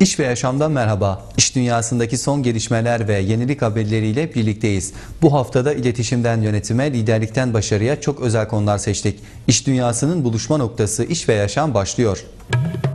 İş ve yaşamdan merhaba. İş dünyasındaki son gelişmeler ve yenilik haberleriyle birlikteyiz. Bu haftada iletişimden yönetime, liderlikten başarıya çok özel konular seçtik. İş dünyasının buluşma noktası iş ve yaşam başlıyor. Türk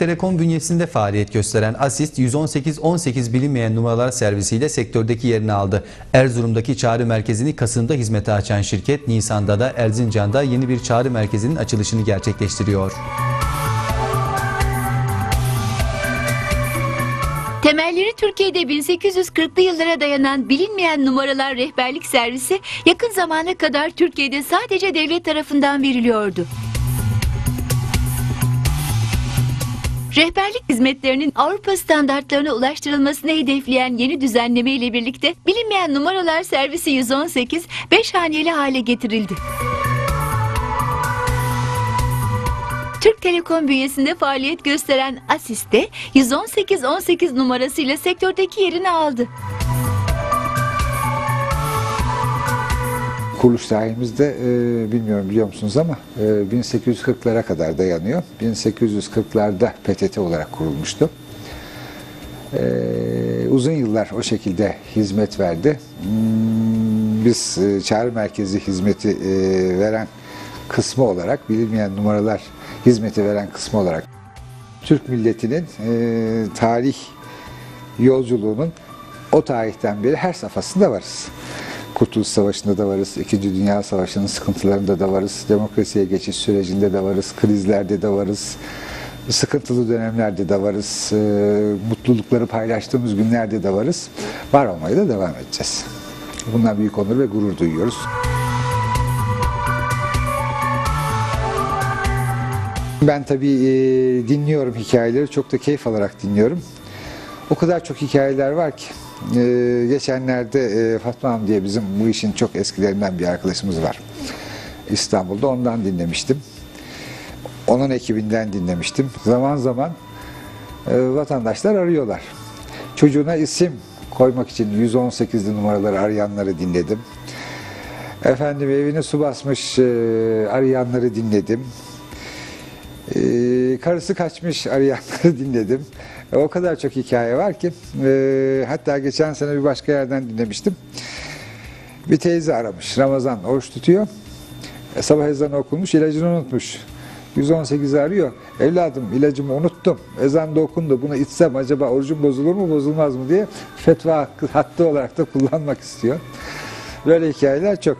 Telekom bünyesinde faaliyet gösteren Asist 118-18 bilinmeyen numaralar servisiyle sektördeki yerini aldı. Erzurum'daki çağrı merkezini Kasım'da hizmete açan şirket Nisan'da da Erzincan'da yeni bir çağrı merkezinin açılışını gerçekleştiriyor. Temelleri Türkiye'de 1840'lı yıllara dayanan bilinmeyen numaralar rehberlik servisi yakın zamana kadar Türkiye'de sadece devlet tarafından veriliyordu. Rehberlik hizmetlerinin Avrupa standartlarına ulaştırılmasını hedefleyen yeni düzenleme ile birlikte bilinmeyen numaralar servisi 118 5 haneli hale getirildi. Türk Telekom bünyesinde faaliyet gösteren Asiste 118-18 numarasıyla sektördeki yerini aldı. Kuruluş tarihimizde e, bilmiyorum biliyor musunuz ama e, 1840'lara kadar dayanıyor. 1840'larda PTT olarak kurulmuştu. E, uzun yıllar o şekilde hizmet verdi. Hmm, Biz e, çağrı merkezi hizmeti e, veren kısmı olarak bilinmeyen numaralar hizmeti veren kısmı olarak Türk milletinin e, tarih yolculuğunun o tarihten beri her safhasında varız. Kurtuluş Savaşı'nda da varız, İkinci Dünya Savaşı'nın sıkıntılarında da varız, demokrasiye geçiş sürecinde de varız, krizlerde de varız, sıkıntılı dönemlerde de varız, e, mutlulukları paylaştığımız günlerde de varız. Var olmaya da devam edeceğiz. Bundan büyük onur ve gurur duyuyoruz. Ben tabii e, dinliyorum hikayeleri, çok da keyif alarak dinliyorum. O kadar çok hikayeler var ki. E, geçenlerde e, Fatma Hanım diye bizim bu işin çok eskilerinden bir arkadaşımız var. İstanbul'da ondan dinlemiştim. Onun ekibinden dinlemiştim. Zaman zaman e, vatandaşlar arıyorlar. Çocuğuna isim koymak için 118'li numaraları arayanları dinledim. Efendim evine su basmış e, arayanları dinledim. Ee, karısı kaçmış arayanları dinledim. E, O kadar çok hikaye var ki. e, hatta geçen sene bir başka yerden dinlemiştim. Bir teyze aramış. Ramazan oruç tutuyor. E, sabah ezanı okunmuş, ilacını unutmuş. 118 arıyor. Evladım ilacımı unuttum. Ezan da okundu. Bunu içsem acaba orucum bozulur mu bozulmaz mı diye fetva hakkı, hattı olarak da kullanmak istiyor. Böyle hikayeler çok.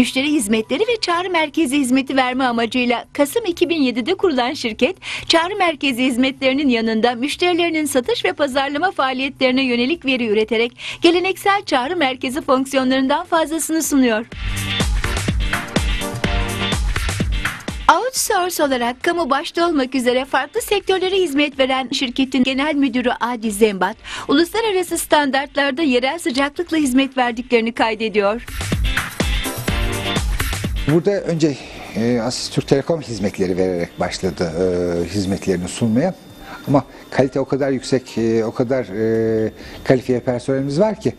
Müşteri hizmetleri ve çağrı merkezi hizmeti verme amacıyla Kasım 2007'de kurulan şirket, çağrı merkezi hizmetlerinin yanında müşterilerinin satış ve pazarlama faaliyetlerine yönelik veri üreterek geleneksel çağrı merkezi fonksiyonlarından fazlasını sunuyor. Outsource olarak kamu başta olmak üzere farklı sektörlere hizmet veren şirketin genel müdürü Adi Zembat, uluslararası standartlarda yerel sıcaklıkla hizmet verdiklerini kaydediyor. Burada önce e, Asis Türk Telekom hizmetleri vererek başladı e, hizmetlerini sunmaya. Ama kalite o kadar yüksek, e, o kadar e, kalifiye personelimiz var ki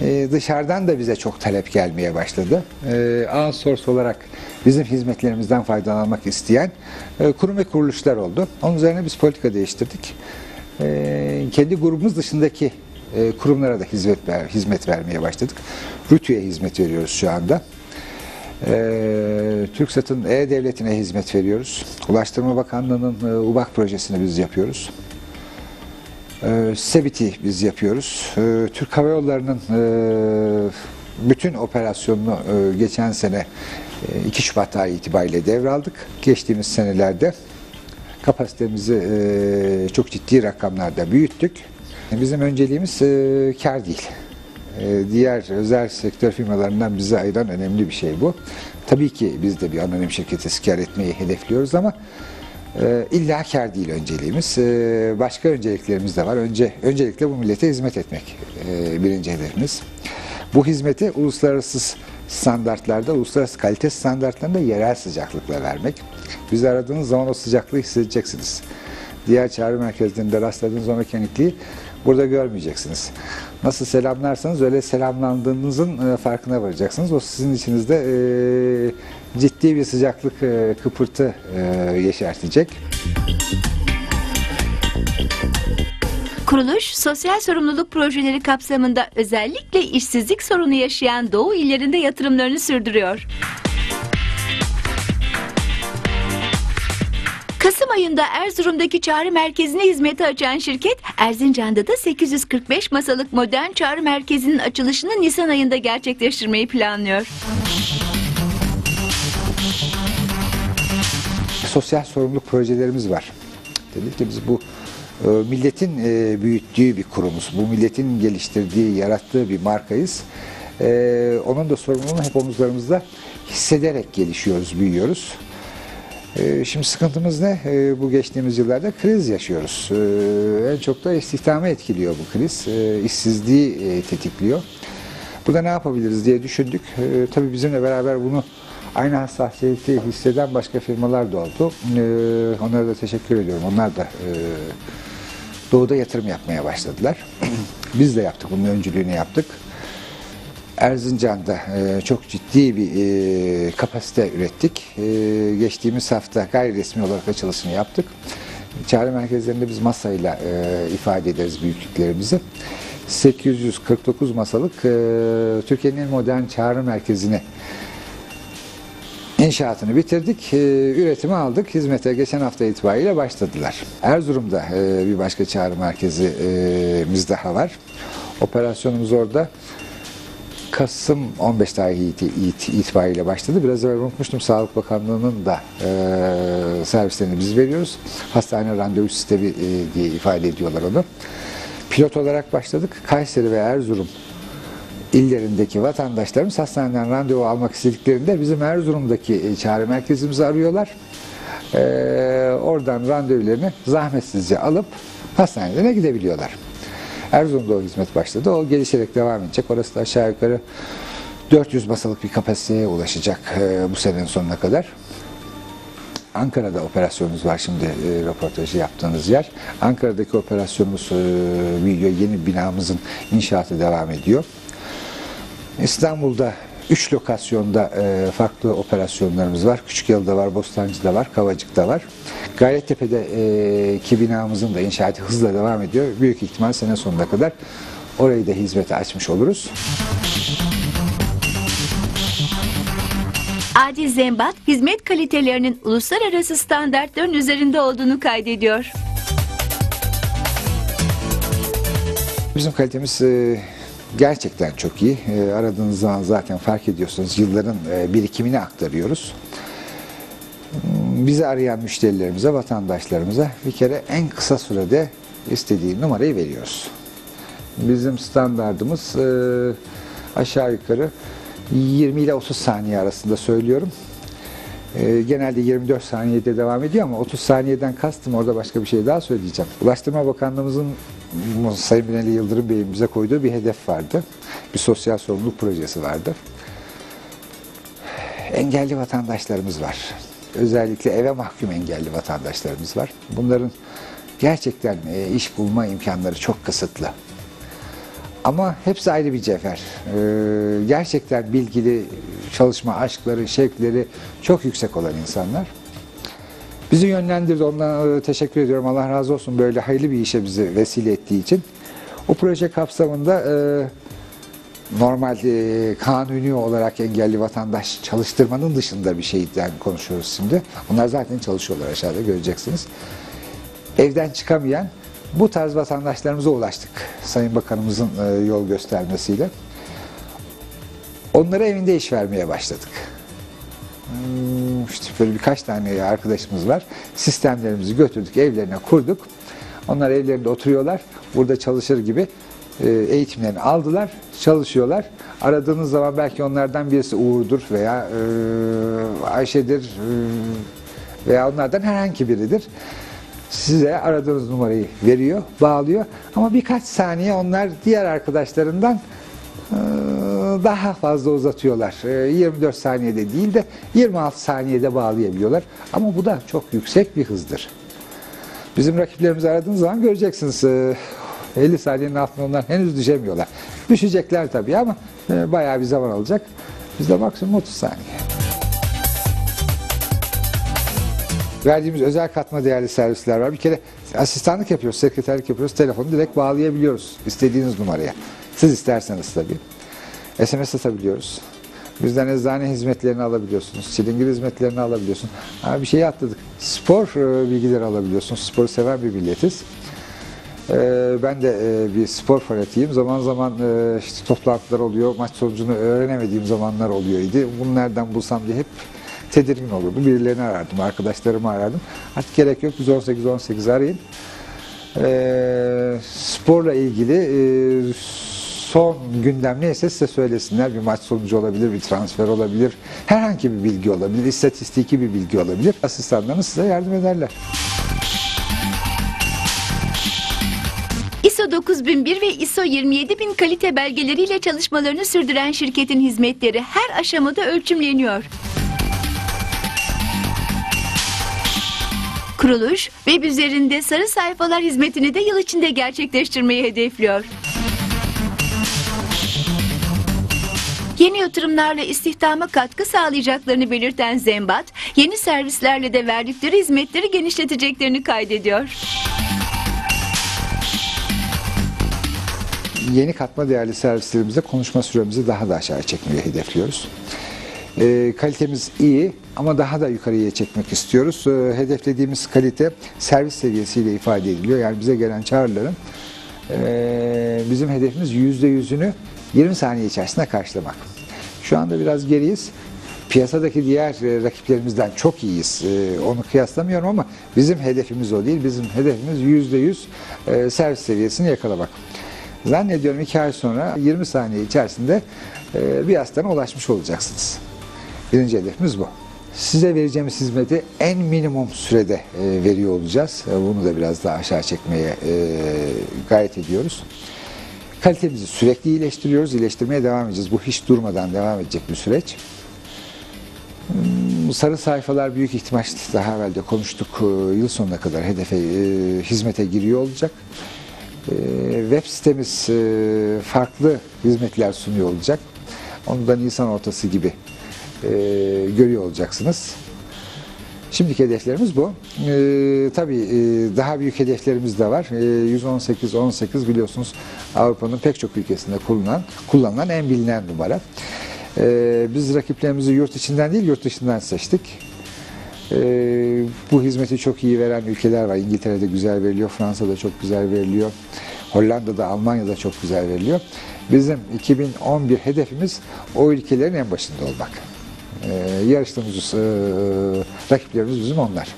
e, dışarıdan da bize çok talep gelmeye başladı. E, outsource olarak bizim hizmetlerimizden faydalanmak isteyen e, kurum ve kuruluşlar oldu. Onun üzerine biz politika değiştirdik. E, kendi grubumuz dışındaki e, kurumlara da hizmet, ver, hizmet vermeye başladık. Rütü'ye hizmet veriyoruz şu anda. Ee, TürkSat'ın E-Devleti'ne hizmet veriyoruz. Ulaştırma Bakanlığı'nın e, UBAK projesini biz yapıyoruz. Ee, SEBİT'i biz yapıyoruz. Ee, Türk Hava Yolları'nın e, bütün operasyonunu e, geçen sene e, 2 Şubat tarihi itibariyle devraldık. Geçtiğimiz senelerde kapasitemizi e, çok ciddi rakamlarda büyüttük. Bizim önceliğimiz e, kar değil. Ee, diğer özel sektör firmalarından bizi ayıran önemli bir şey bu. Tabii ki biz de bir anonim şirketi kar etmeyi hedefliyoruz ama e, illa kar değil önceliğimiz. E, başka önceliklerimiz de var. Önce Öncelikle bu millete hizmet etmek e, birinci hedefimiz. Bu hizmeti uluslararası standartlarda, uluslararası kalite standartlarında yerel sıcaklıkla vermek. Bizi aradığınız zaman o sıcaklığı hissedeceksiniz. diğer çağrı merkezlerinde rastladığınız o mekanikliği burada görmeyeceksiniz. Nasıl selamlarsanız öyle selamlandığınızın e, farkına varacaksınız. O sizin içinizde e, ciddi bir sıcaklık, e, kıpırtı yeşertecek. Kuruluş, sosyal sorumluluk projeleri kapsamında özellikle işsizlik sorunu yaşayan Doğu illerinde yatırımlarını sürdürüyor. Ayında Erzurum'daki çağrı merkezine hizmeti açan şirket, Erzincan'da da 845 masalık modern çağrı merkezinin açılışını Nisan ayında gerçekleştirmeyi planlıyor. sosyal sorumluluk projelerimiz var. Dedik ki biz bu e, milletin e, büyüttüğü bir kurumuz. Bu milletin geliştirdiği, yarattığı bir markayız. E, onun da sorumluluğunu hep omuzlarımızda hissederek gelişiyoruz, büyüyoruz. E, şimdi sıkıntımız ne? E, bu geçtiğimiz yıllarda kriz yaşıyoruz. E, en çok da istihdamı etkiliyor bu kriz. İşsizliği e, tetikliyor. Burada ne yapabiliriz diye düşündük. Tabii bizimle beraber bunu aynı hassasiyeti hisseden başka firmalar da oldu. Onlara da teşekkür ediyorum. Onlar da e, doğuda yatırım yapmaya başladılar. Biz de yaptık. Bunun öncülüğünü yaptık. Erzincan'da e, çok ciddi bir e, kapasite ürettik. E, geçtiğimiz hafta gayri resmi olarak açılışını yaptık. Çağrı merkezlerinde biz masayla ifade ederiz büyüklüklerimizi. 849 masalık e, Türkiye'nin en modern çağrı merkezini İnşaatını bitirdik, üretimi aldık. Hizmete geçen hafta itibariyle başladılar. Erzurum'da bir başka çağrı merkezimiz daha var. Operasyonumuz orada Kasım 15 tarihi it- itibariyle başladı. Biraz evvel unutmuştum. Sağlık Bakanlığı'nın da e, servislerini biz veriyoruz. Hastane randevu sistemi e, diye ifade ediyorlar onu. Pilot olarak başladık. Kayseri ve Erzurum illerindeki vatandaşlarımız hastaneden randevu almak istediklerinde bizim Erzurum'daki e, çağrı merkezimizi arıyorlar. Ee, oradan randevularını zahmetsizce alıp hastanelerine gidebiliyorlar. Erzurum'da o hizmet başladı. O gelişerek devam edecek. Orası da aşağı yukarı 400 masalık bir kapasiteye ulaşacak e, bu senenin sonuna kadar. Ankara'da operasyonumuz var şimdi e, röportajı yaptığınız yer. Ankara'daki operasyonumuz e, video yeni binamızın inşaatı devam ediyor. İstanbul'da 3 lokasyonda e, farklı operasyonlarımız var. Küçükyalı'da var, Bostancı'da var, Kavacık'ta var. Gayrettepe'deki binamızın da inşaatı hızla devam ediyor. Büyük ihtimal sene sonuna kadar orayı da hizmete açmış oluruz. Adil Zembat, hizmet kalitelerinin uluslararası standartların üzerinde olduğunu kaydediyor. Bizim kalitemiz e, gerçekten çok iyi. E, aradığınız zaman zaten fark ediyorsunuz. Yılların e, birikimini aktarıyoruz. Bizi arayan müşterilerimize, vatandaşlarımıza bir kere en kısa sürede istediği numarayı veriyoruz. Bizim standardımız e, aşağı yukarı 20 ile 30 saniye arasında söylüyorum. E, genelde 24 saniyede devam ediyor ama 30 saniyeden kastım orada başka bir şey daha söyleyeceğim. Ulaştırma Bakanlığımızın Sayın Binali Yıldırım Bey'in bize koyduğu bir hedef vardı. Bir sosyal sorumluluk projesi vardı. Engelli vatandaşlarımız var. Özellikle eve mahkum engelli vatandaşlarımız var. Bunların gerçekten e, iş bulma imkanları çok kısıtlı. Ama hepsi ayrı bir cevher. Ee, gerçekten bilgili, çalışma aşkları, şevkleri çok yüksek olan insanlar. Bizi yönlendirdi. Ondan teşekkür ediyorum. Allah razı olsun böyle hayırlı bir işe bizi vesile ettiği için. O proje kapsamında e, normal e, kanuni olarak engelli vatandaş çalıştırmanın dışında bir şeyden konuşuyoruz şimdi. Onlar zaten çalışıyorlar aşağıda göreceksiniz. Evden çıkamayan bu tarz vatandaşlarımıza ulaştık. Sayın Bakanımızın e, yol göstermesiyle. Onlara evinde iş vermeye başladık. Hmm, işte böyle birkaç tane arkadaşımız var. Sistemlerimizi götürdük, evlerine kurduk. Onlar evlerinde oturuyorlar. Burada çalışır gibi eğitimlerini aldılar, çalışıyorlar. Aradığınız zaman belki onlardan birisi Uğur'dur veya e, Ayşe'dir e, veya onlardan herhangi biridir. Size aradığınız numarayı veriyor, bağlıyor. Ama birkaç saniye onlar diğer arkadaşlarından e, daha fazla uzatıyorlar. E, 24 saniyede değil de 26 saniyede bağlayabiliyorlar. Ama bu da çok yüksek bir hızdır. Bizim rakiplerimizi aradığınız zaman göreceksiniz. e, 50 saniyenin altında onlar henüz düşemiyorlar. Düşecekler tabii ama e, bayağı bir zaman alacak. Bizde maksimum 30 saniye. Verdiğimiz özel katma değerli servisler var. Bir kere asistanlık yapıyoruz, sekreterlik yapıyoruz. Telefonu direkt bağlayabiliyoruz istediğiniz numaraya. Siz isterseniz tabii. SMS atabiliyoruz. Bizden eczane hizmetlerini alabiliyorsunuz. Çilingir hizmetlerini alabiliyorsunuz. Ha, bir şeyi atladık. Spor e, bilgileri alabiliyorsunuz. Sporu seven bir milletiz. E, ben de e, bir spor fanatiyim. Zaman zaman e, işte toplantılar oluyor. Maç sonucunu öğrenemediğim zamanlar oluyordu. Bunu nereden bulsam diye hep tedirgin olurdu. Birilerini arardım, arkadaşlarımı arardım. Artık gerek yok. 118-18 arayın. E, sporla ilgili e, son gündem neyse size söylesinler. Bir maç sonucu olabilir, bir transfer olabilir. Herhangi bir bilgi olabilir, istatistiki bir bilgi olabilir. Asistanlarınız size yardım ederler. 9001 ve ISO 27000 kalite belgeleriyle çalışmalarını sürdüren şirketin hizmetleri her aşamada ölçümleniyor. Kuruluş, web üzerinde sarı sayfalar hizmetini de yıl içinde gerçekleştirmeyi hedefliyor. Yeni yatırımlarla istihdama katkı sağlayacaklarını belirten Zembat, yeni servislerle de verdikleri hizmetleri genişleteceklerini kaydediyor. Yeni katma değerli servislerimizde konuşma süremizi daha da aşağı çekmeyi hedefliyoruz. E, kalitemiz iyi ama daha da yukarıya çekmek istiyoruz. E, hedeflediğimiz kalite servis seviyesiyle ifade ediliyor. Yani bize gelen çağrıların e, bizim hedefimiz yüzde yüzünü 20 saniye içerisinde karşılamak. Şu anda biraz geriyiz. Piyasadaki diğer e, rakiplerimizden çok iyiyiz. Onu kıyaslamıyorum ama bizim hedefimiz o değil. Bizim hedefimiz yüzde yüz e, servis seviyesini yakalamak. Zannediyorum iki ay sonra 20 saniye içerisinde e, bir hastana ulaşmış olacaksınız. Birinci hedefimiz bu. Size vereceğimiz hizmeti en minimum sürede e, veriyor olacağız. E, Bunu da biraz daha aşağı çekmeye gayret ediyoruz. Kalitemizi sürekli iyileştiriyoruz. İyileştirmeye devam edeceğiz. Bu hiç durmadan devam edecek bir süreç. Hmm, Sarı sayfalar büyük ihtimal daha evvel de konuştuk. Yıl sonuna kadar hedefe, hizmete giriyor olacak. E, Web sitemiz e, farklı hizmetler sunuyor olacak. Onu da Nisan ortası gibi e, görüyor olacaksınız. Şimdiki hedeflerimiz bu. Ee, tabii e, daha büyük hedeflerimiz de var. Ee, 118-18 biliyorsunuz Avrupa'nın pek çok ülkesinde kullanılan, kullanılan en bilinen numara. Ee, biz rakiplerimizi yurt içinden değil yurt dışından seçtik. Ee, bu hizmeti çok iyi veren ülkeler var. İngiltere'de güzel veriliyor, Fransa'da çok güzel veriliyor. Hollanda'da, Almanya'da çok güzel veriliyor. Bizim 2011 hedefimiz o ülkelerin en başında olmak. Ee, yarıştığımız e, rakiplerimiz bizim onlar.